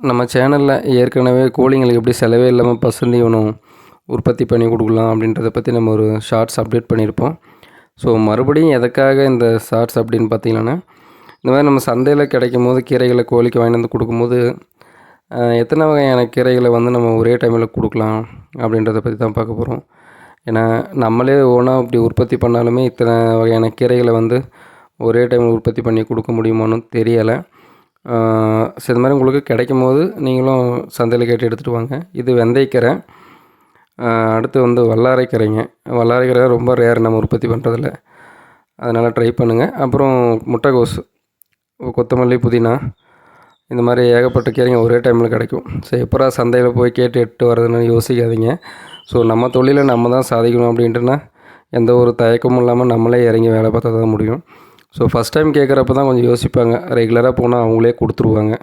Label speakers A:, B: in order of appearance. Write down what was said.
A: நம்ம சேனலில் ஏற்கனவே கோழிங்களுக்கு எப்படி செலவே இல்லாமல் பசுந்தீவனம் உற்பத்தி பண்ணி கொடுக்கலாம் அப்படின்றத பற்றி நம்ம ஒரு ஷார்ட்ஸ் அப்டேட் பண்ணியிருப்போம் ஸோ மறுபடியும் எதுக்காக இந்த ஷார்ட்ஸ் அப்படின்னு பார்த்தீங்கன்னா இந்த மாதிரி நம்ம சந்தையில் கிடைக்கும் போது கீரைகளை கோழிக்கு வாங்கிட்டு வந்து கொடுக்கும்போது எத்தனை வகையான கீரைகளை வந்து நம்ம ஒரே டைமில் கொடுக்கலாம் அப்படின்றத பற்றி தான் பார்க்க போகிறோம் ஏன்னா நம்மளே ஓனாக இப்படி உற்பத்தி பண்ணாலுமே இத்தனை வகையான கீரைகளை வந்து ஒரே டைமில் உற்பத்தி பண்ணி கொடுக்க முடியுமான்னு தெரியலை. ஸோ இது மாதிரி உங்களுக்கு கிடைக்கும் போது நீங்களும் சந்தையில் கேட்டு எடுத்துகிட்டு வாங்க. இது வெந்தயக்கரை. அடுத்து வந்து வல்லாரைக்கரைங்க. வல்லாரைக்கரை ரொம்ப ரேர் நம்ம உற்பத்தி பண்ணுறதில்ல அதனால் ட்ரை பண்ணுங்கள் அப்புறம் முட்டைகோஸ் கொத்தமல்லி புதினா. இந்த மாதிரி ஏகப்பட்ட கீரைங்க ஒரே டைமில் கிடைக்கும். ஸோ எப்பரா சந்தையில் போய் கேட்டு எட்டு வர்றதுன்னு யோசிக்காதீங்க. ஸோ நம்ம தொழிலை நம்ம தான் சாதிக்கணும் அப்படின்ட்டுனா எந்த ஒரு தயக்கமும் இல்லாமல் நம்மளே இறங்கி வேலை பார்த்தா தான் முடியும். ஸோ ஃபஸ்ட் டைம் கேட்குறப்ப தான் கொஞ்சம் யோசிப்பாங்க. ரெகுலராக போனால் அவங்களே கொடுத்துருவாங்க.